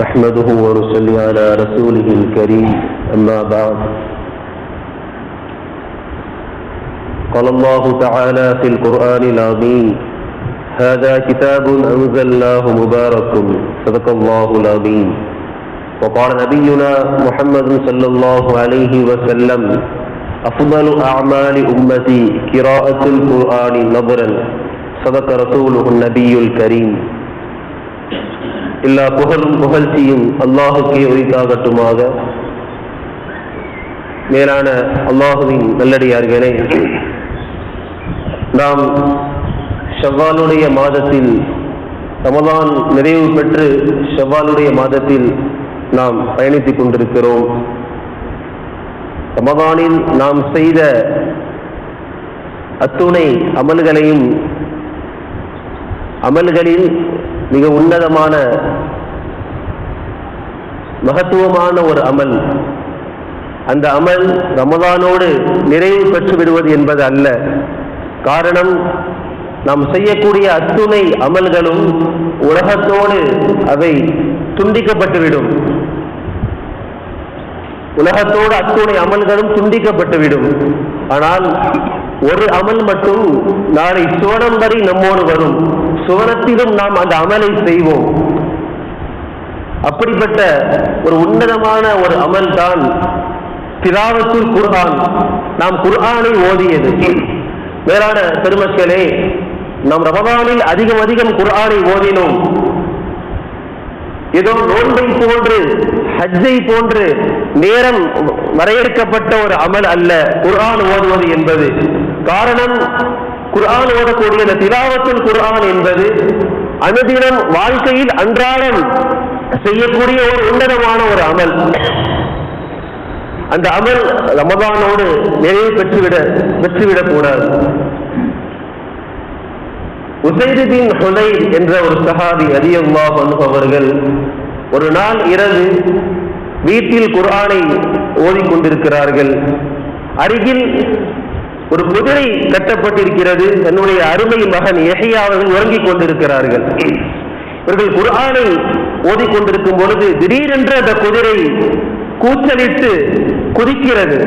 نحمده ونصلي على رسوله الكريم. أما بعد. قال الله تعالى في القرآن العظيم هذا كتاب أنزلناه مبارك صدق الله العظيم. وقال نبينا محمد صلى الله عليه وسلم أفضل أعمال أمتي قراءة القرآن نظرا صدق رسوله النبي الكريم. எல்லா புகழும் புகழ்ச்சியும் அல்லாஹுக்கே உரித்தாகட்டுமாக. மேலான அல்லாஹுவின் நல்லடியார்களே நாம் ஷவ்வாலுடைய மாதத்தில் ரமதான் நிறைவு பெற்று ஷவ்வாலுடைய மாதத்தில் நாம் பயணித்துக் கொண்டிருக்கிறோம். ரமதானில் நாம் செய்த அத்துணை அமல்களையும் அமல்களில் மிக உன்னதமான மகத்துவமான ஒரு அமல். அந்த அமல் ரமதானோடு நிறைவு பெற்று விடுவது என்பது அல்ல. காரணம் நாம் செய்யக்கூடிய அத்துணை அமல்களும் உலகத்தோடு அவை துண்டிக்கப்பட்டுவிடும். உலகத்தோடு அத்துணை அமல்களும் துண்டிக்கப்பட்டுவிடும். ஆனால் ஒரு அமல் மட்டும் நாளை சுவனம் வரை நம்மோடு வரும். சுவனத்திலும் நாம் அந்த அமலை செய்வோம். அப்படிப்பட்ட ஒரு உன்னதமான ஒரு அமல் தான் திராவத்தூர் குர்ஆன். நாம் குர்ஆனை ஓதியது. மேலான பெருமக்களே நாம் ரமதானில் அதிகம் அதிகம் குர்ஆனை ஓதினோம். ஏதோ நோன்பை போன்று ஹஜ்ஜை போன்று நேரம் வரையறுக்கப்பட்ட ஒரு அமல் அல்ல குர்ஆன் ஓதுவது என்பது. காரணம் குர்ஆன் ஓதக்கூடிய அந்த திலாவத்துல் குர்ஆன் என்பது அனுதினம் வாழ்க்கையில் அன்றாடம் செய்யக்கூடிய ஒரு உன்னதமான ஒரு அமல். அந்த அமல் ரமதானோடு நிறைவு பெற்றுவிட பெற்றுவிடக் கூடாது உசைதுதீன் ஹுலை என்ற ஒரு சஹாபி அதியல்லா அவர்கள் ஒரு நாள் இரவு வீட்டில் குர்ஆனை ஓதிக்கொண்டிருக்கிறார்கள் அருகில் ஒரு குதிரை கட்டப்பட்டிருக்கிறது. தன்னுடைய அருமை மகன் எஹையா அவர்கள் உறங்கிக் கொண்டிருக்கிறார்கள். இவர்கள் குர்ஆனை ஓதிக்கொண்டிருக்கும் பொழுது திடீரென்று அந்த குதிரை கூச்சலிட்டு குதிக்கிறது.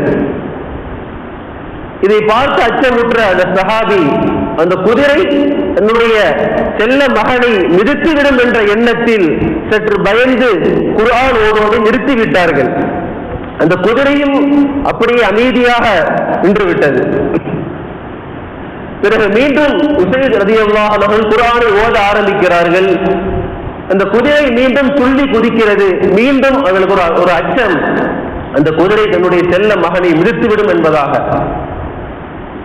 இதை பார்த்து அச்சமுற்ற அந்த சஹாபி அந்த குதிரை தன்னுடைய செல்ல மகனை நிறுத்திவிடும் என்ற எண்ணத்தில் சற்று பயந்து குர்ஆன் ஓடுவதை நிறுத்திவிட்டார்கள். அந்த குதிரையும் அப்படியே அமைதியாக நின்று விட்டது பிறகு மீண்டும் உசைத் ரதியல்லாஹ் அவர்கள் குரானை ஓத ஆரம்பிக்கிறார்கள். அந்த குதிரை மீண்டும் துள்ளி குதிக்கிறது. மீண்டும் அவர்களுக்கு ஒரு ஒரு அச்சம். அந்த குதிரை தன்னுடைய செல்ல மகனை மிதித்துவிடும் என்பதாக.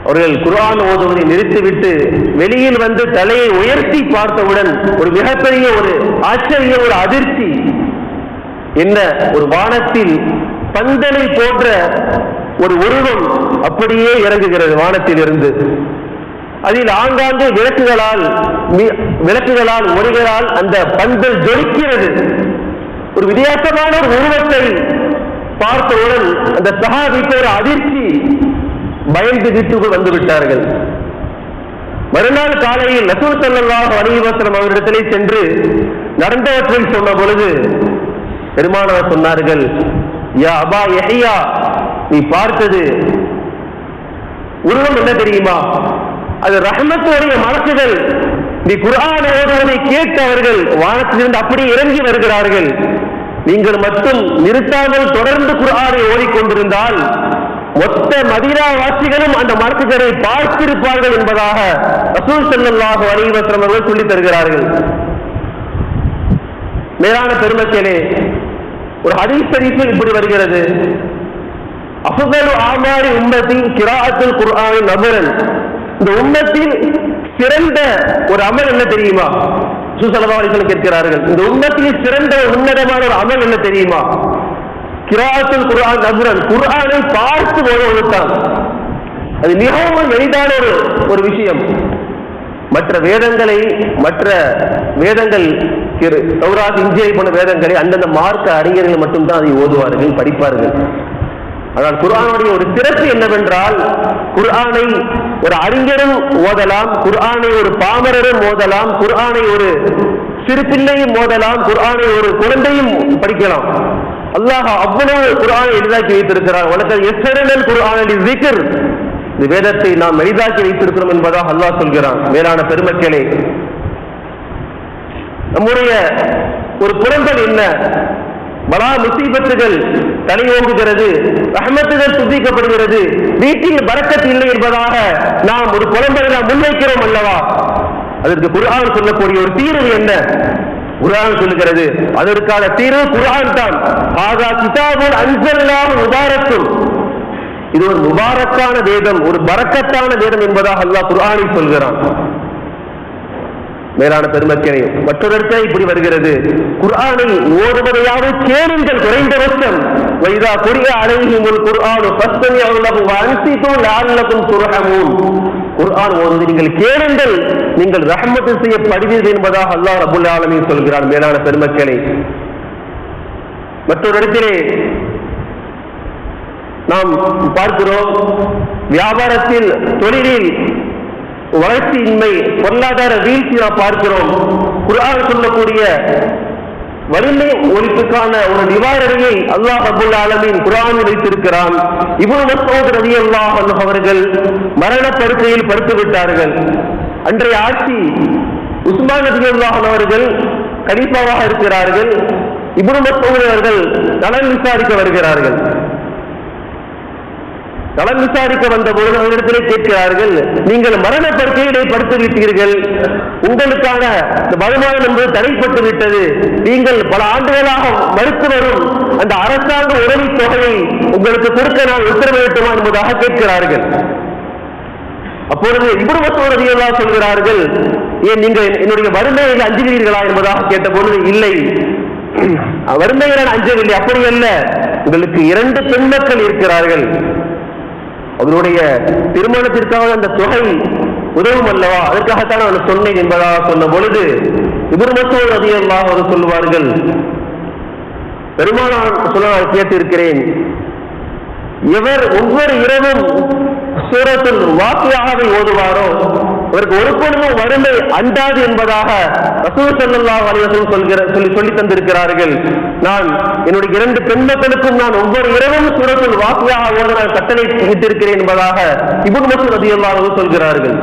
அவர்கள் குரான் ஓதுவதை நிறுத்திவிட்டு வெளியில் வந்து தலையை உயர்த்தி பார்த்தவுடன் ஒரு மிகப்பெரிய ஒரு ஆச்சரிய ஒரு அதிர்ச்சி. என்ன? ஒரு வானத்தில் பந்தனை போன்ற ஒரு உருவம் அப்படியே இறங்குகிறது வானத்தில் இருந்து அதில் ஆங்காங்கே விளக்குகளால் விளக்குகளால் ஒளிகளால் அந்த பந்தல் ஜொலிக்கிறது. ஒரு வித்தியாசமான ஒரு உருவத்தை பார்த்தவுடன் அந்த சகாபிக்கு ஒரு அதிர்ச்சி பயந்து வீட்டுக்குள் வந்து விட்டார்கள். மறுநாள் காலையில் நசூர் சல்லாஹ் வணிகவாசனம் அவரிடத்திலே சென்று நடந்தவற்றை சொன்ன பொழுது பெருமானவர் சொன்னார்கள் யா அபா எஹையா நீ பார்த்தது. உருவம் என்ன தெரியுமா? அது ரஹமத்துடைய மனசுகள் நீ குரான் ஓதுவதை கேட்டவர்கள் வானத்திலிருந்து அப்படியே இறங்கி வருகிறார்கள். நீங்கள் மட்டும் நிறுத்தாமல் தொடர்ந்து குரானை ஓடிக்கொண்டிருந்தால் மொத்த மதிரா வாசிகளும் அந்த மலக்குகளை பார்த்திருப்பார்கள் என்பதாக ரசூல் செல்லல்லாக அலிவசரம் அவர்கள் சொல்லித் தருகிறார்கள். மேலான பெருமக்களே ஒரு ஹதீஸ் ஷரீஃபில் இப்படி வருகிறது. அஃதலு ஆமாரி உம்மத்தின் கிராத்தில் குர்ஆனின் நபரன். இந்த உம்மத்தில் சிறந்த ஒரு அமல் என்ன தெரியுமா? சுசலபாலிசன் கேட்கிறார்கள். இந்த உம்மத்தில் சிறந்த உன்னதமான ஒரு அமல் என்ன தெரியுமா? கிராத்தில் குர்ஆன் நபுரன். குர்ஆனை பார்த்து ஓதுவதுதான் அது மிகவும் எளிதான ஒரு ஒரு விஷயம். மற்ற வேதங்களை மற்ற வேதங்கள் சௌராத் இந்தியை போன வேதங்களை அந்தந்த மார்க்க அறிஞர்கள் மட்டும்தான் அதை ஓதுவார்கள் படிப்பார்கள். ஆனால் குர்ஆனுடைய ஒரு சிறப்பு என்னவென்றால் குர்ஆனை ஒரு அறிஞரும் ஓதலாம் குர்ஆனை ஒரு பாமரரும் ஓதலாம் குர்ஆனை ஒரு சிறு பிள்ளையும் மோதலாம் குர்ஆனை ஒரு குழந்தையும் படிக்கலாம். அல்லாஹ் அவ்வளவு குர்ஆனை எளிதாக்கி வைத்திருக்கிறார் உனக்கு எஸ்ஸரனல் குர்ஆனலி zikr இந்த வேதத்தை நாம் எளிதாக்கி வைத்திருக்கிறோம் என்பதாக அல்லாஹ் சொல்கிறான். மேலான பெருமக்களே நம்முடைய ஒரு புறங்கள் என்ன? பலா முசீபத்துகள் தலையோங்குகிறது ரஹமத்துகள் துதிக்கப்படுகிறது வீட்டில் பறக்கத்து இல்லை என்பதாக நாம் ஒரு புலம்பலை நாம் முன்வைக்கிறோம் அல்லவா? அதற்கு குரான் சொல்லக்கூடிய ஒரு தீர்வு என்ன? குரான் சொல்லுகிறது அதற்கான தீர்வு குரான் தான். ஆகா கிதாபுல் அன்சல்லாஹ் முபாரக்கும். இது ஒரு முபாரக்கான வேதம் ஒரு பறக்கத்தான வேதம் என்பதாக அல்லாஹ் குரானை சொல்கிறான். மேலான பெருமக்களே மற்றொரு இப்படி வருகிறது. குர்ஆனை ஓதுவதையாவது கேளுங்கள் குறைந்தபட்சம். வைதா குரிய ஒரு குர்ஆனு ஃபஸ்தமி அவர்களும் வஅன்சிது லஅல்லகும் துர்ஹமூன். குர்ஆன் ஓதுவதை நீங்கள் கேளுங்கள். நீங்கள் ரஹமத்து செய்யப்படுவீர்கள் என்பதாக அல்லாஹ் ரப்பல் ஆலமீன் சொல்கிறார் மேலான பெருமக்களை. மற்றொரு இடத்திலே நாம் பார்க்கிறோம் வியாபாரத்தில் தொழிலில் வளர்ச்சியின்மை பொருளாதார வீழ்ச்சி நாம் பார்க்கிறோம். குர்ஆன் சொல்லக்கூடிய வறுமை ஒழிப்புக்கான ஒரு நிவாரணையை அல்லாஹ் அபுல் ஆலமின் குர்ஆனில் வைத்திருக்கிறான். இவ்வளவு மஸ்ஊத் ரவி அல்லாஹ் அவர்கள் மரண படுக்கையில் படுத்து விட்டார்கள் அன்றைய ஆட்சி உஸ்மான் நபி அன்ஹு அவர்கள் கலீஃபாவாக இருக்கிறார்கள். இப்னு மஸ்ஊத் அவர்கள் நலன் விசாரிக்க வருகிறார்கள். களம் விசாரிக்க வந்த பொழுது அவரிடத்திலே கேட்கிறார்கள் நீங்கள் மரண படுக்கையிலே படுத்து விட்டீர்கள். உங்களுக்காக இந்த வருமானம் என்பது தடைப்பட்டு விட்டது. நீங்கள் பல ஆண்டுகளாக மறுத்து வரும் அந்த அரசாங்க உதவித் தொகையை உங்களுக்கு கொடுக்க நான் உத்தரவிட்டுமா என்பதாக கேட்கிறார்கள். அப்பொழுது இவ்வளவு மற்றவர்கள் சொல்கிறார்கள் ஏன் நீங்கள் என்னுடைய வறுமையில் அஞ்சுகிறீர்களா என்பதாக கேட்ட பொழுது இல்லை. வறுமையில் அஞ்சவில்லை. அப்படி அல்ல. உங்களுக்கு இரண்டு பெண் மக்கள் இருக்கிறார்கள். அவருடைய திருமணத்திற்காக அந்த தொகை உதவும் அல்லவா? அதற்காகத்தான் நான் சொன்னேன் என்பதாக சொன்ன பொழுது இவர் மட்டும் அதிகமாக அவர் சொல்லுவார்கள் பெருமானார் சொல்ல நான் கேட்டிருக்கிறேன். எவர் ஒவ்வொரு இரவும் சூரத்தில் வாக்கியாகவே ஓதுவாரோ அவருக்கு ஒரு பொழுதும் வறுமை அண்டாது என்பதாக ரசூல் செல்லல்லா வலிவசம் சொல்கிற சொல்லி சொல்லி தந்திருக்கிறார்கள். நான் என்னுடைய இரண்டு பெண் மக்களுக்கும் நான் ஒவ்வொரு இரவும் சூரத்தில் வாக்கியாக ஓத நான் கட்டளை செய்திருக்கிறேன் என்பதாக இப்னு மசூர் ரலியல்லாஹு சொல்கிறார்கள்.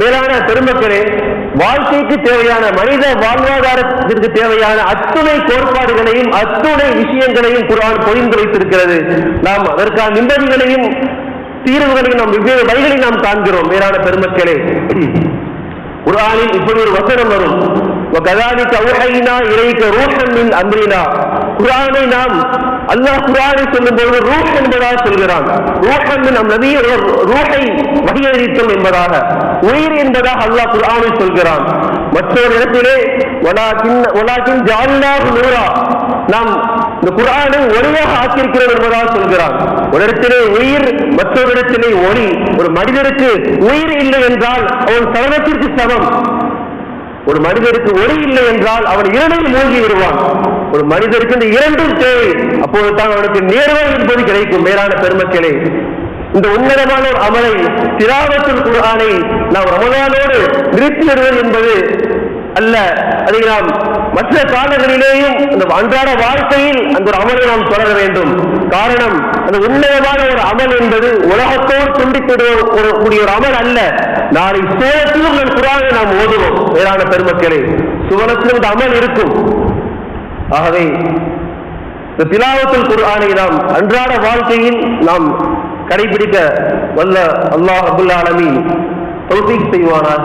மேலான பெருமக்களே வாழ்க்கைக்கு தேவையான மனித வாழ்வாதாரத்திற்கு தேவையான அத்துணை கோட்பாடுகளையும் அத்துணை விஷயங்களையும் குரான் பொழிந்து வைத்திருக்கிறது. நாம் அதற்கான நிம்மதிகளையும் தீர்வுகளையும் நாம் வெவ்வேறு வழிகளை நாம் காண்கிறோம் மேலான பெருமக்களே குர்ஆனில் இப்படி ஒரு வசனம் வரும் وَكَذَلِكَ أَوْحَيْنَا إِلَيْكَ رُوحًا مِنْ أَمْرِنَا குர்ஆனை நாம் அல்லாஹ் குர்ஆனை சொல்லும் பொழுது ரூஹ் என்பதாக சொல்கிறான் ரூஹன் நம் நபியை ரூஹை வகையறித்தோம் என்பதாக உயிர் என்பதாக அல்லாஹ் குர்ஆனை சொல்கிறான் மற்றொரு இடத்திலே வலாக்கின் வலாக்கின் ஜால்லாஹு நூரா நாம் இந்த குரானை ஒளியாக ஆக்கியிருக்கிறோம் என்பதாக சொல்கிறான். ஒரு இடத்திலே உயிர் மற்றொரு இடத்திலே ஒளி. ஒரு மனிதருக்கு உயிர் இல்லை என்றால் அவன் சரணத்திற்கு சமம். ஒரு மனிதருக்கு ஒளி இல்லை என்றால் அவன் இரண்டில் மூழ்கி விடுவான். ஒரு மனிதருக்கு இந்த இரண்டும் தேவை. அப்போது தான் அவனுக்கு நேர்வை என்பது கிடைக்கும் மேலான பெருமக்களே. இந்த உன்னதமான ஒரு அமலை திராவத்தில் குரானை நாம் ரமதானோடு நிறுத்தி விடுவது என்பது அல்ல. அதை நாம் மற்ற காலங்களிலேயும் அந்த அன்றாட வாழ்க்கையில் அந்த ஒரு அமலை நாம் தொடர வேண்டும். காரணம் அந்த உன்னதமான ஒரு அமல் என்பது உலகத்தோடு துண்டிக்கூடிய ஒரு கூடிய ஒரு அமல் அல்ல. நாளை சேலத்திலும் நம் குரானை நாம் ஓதுவோம் வேளாண் பெருமக்களே. சுவனத்திலும் இந்த அமல் இருக்கும். ஆகவே இந்த திலாவத்தில் குரானை நாம் அன்றாட வாழ்க்கையில் நாம் கடைபிடிக்க வல்ல அல்லாஹ் அபுல்லா அலமி செய்வானாக.